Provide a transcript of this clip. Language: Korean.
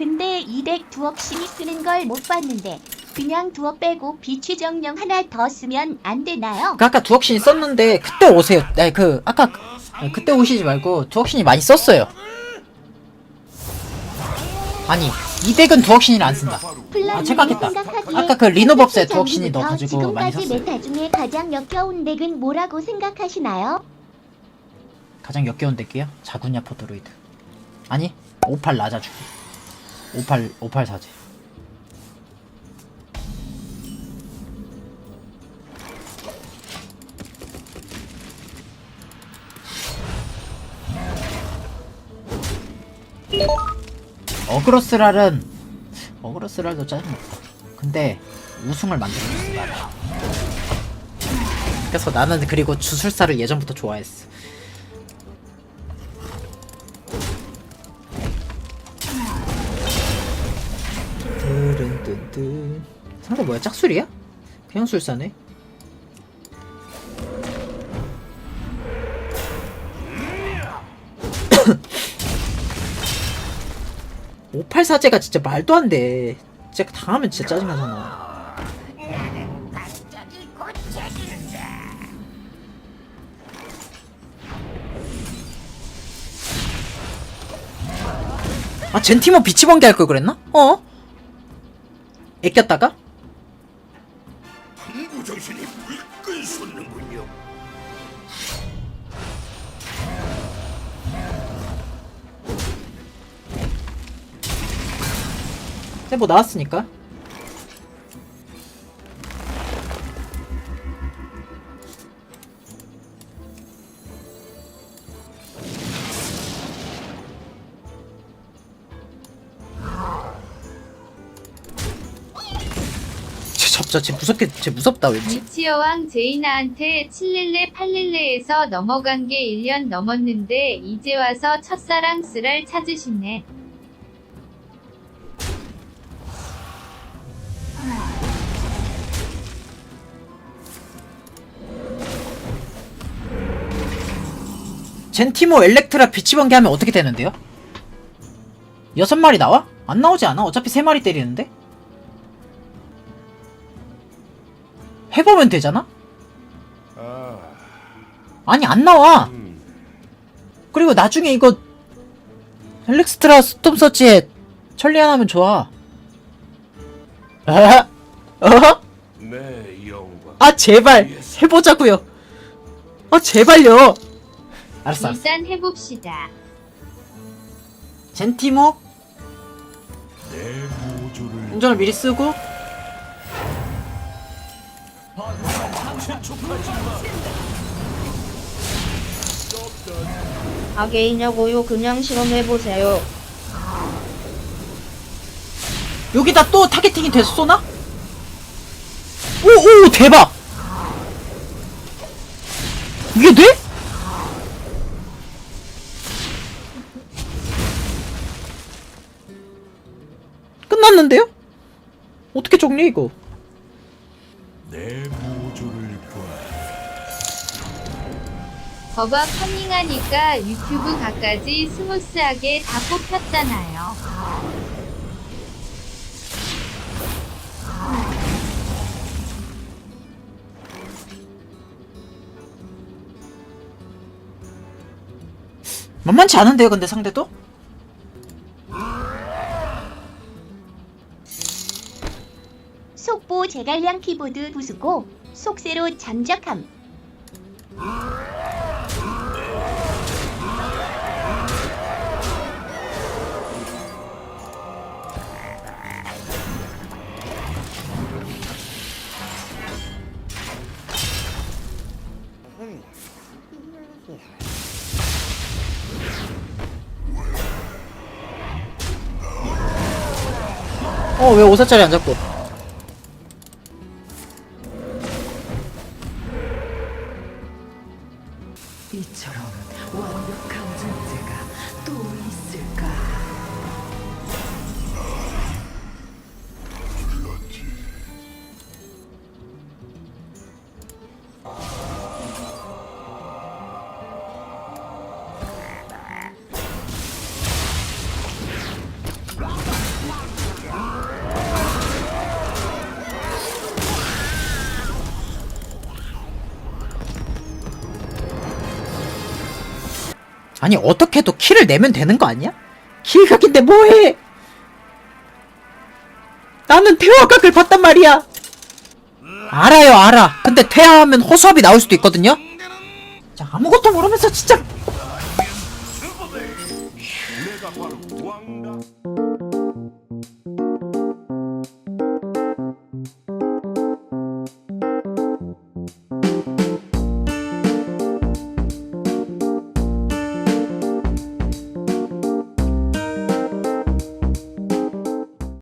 근데 이덱 두억씩이 쓰는 걸 못 봤는데 그냥 두억 빼고 비취 정령 하나 더 쓰면 안 되나요? 그 아까 두억신이 썼는데 그때 오세요. 네, 그 아까 네, 그때 오시지 말고 두억신이 많이 썼어요. 아니 이 덱은 두억신이를 안 쓴다. 플라님 착각했다. 아까 그 리노법스에 첫 두억신이 넣어가지고 많이 지금까지 샀어요. 메타 중에 가장 역겨운 덱은 뭐라고 생각하시나요? 가장 역겨운 덱이요? 자군야 포드로이드. 아니 58 라자 주기. 58 58 사제. 어그로스랄은 어그로스랄도 짜증났다. 근데 우승을 만들어줬어 나를. 그래서 나는 그리고 주술사를 예전부터 좋아했어. 뚜른뚠뚠 상대 뭐야 짝술이야? 그냥 술사네 오팔사제가 진짜 말도 안 돼 진짜 당하면 진짜 짜증나잖아 아 젠티모 비치번개 할 걸 그랬나? 어? 애꼈다가? 당구 정신이 불끈 솟는군요. 근데 뭐 나왔으니까 쟤 잡자 쟤 무섭게 쟤 무섭다 왠지 미치여왕 제이나한테 7릴레 8릴레에서 넘어간 게 1년 넘었는데 이제 와서 첫사랑 쓰랄 찾으시네. 젠티모 엘렉트라 비치 번개 하면 어떻게 되는데요? 여섯 마리 나와? 안 나오지 않아? 어차피 세 마리 때리는데? 해보면 되잖아? 아, 아니 안 나와 음, 그리고 나중에 이거 엘렉스트라 스톰 서치에 천리 안 하면 좋아 어허? 어허? 내 영광. 아 제발 해보자고요 아 제발요 알았어 알았어 일단 해봅시다. 젠티모 운전을 미리 쓰고 악의냐고요 그냥 실험해보세요. 여기다 또 타겟팅이 돼서 쏘나? 오오 대박 이게 돼? 끝났는데요? 어떻게 정리 이거? 내 모조를 버가 커닝하니까 유튜브 각까지 스무스하게 다 뽑혔잖아요. 만만치 않은데요 근데 상대도? 속보 제갈량 키보드 부수고 속세로 잠적함. 어 왜 5사짜리 안 잡고 이처럼 완벽한 존재가 또 있을까? 아니 어떻게 해도 키를 내면 되는 거 아니야? 기각인데 뭐해? 나는 퇴화각을 봤단 말이야. 알아요 알아. 근데 퇴화하면 호수업이 나올 수도 있거든요. 자 아무것도 모르면서 진짜.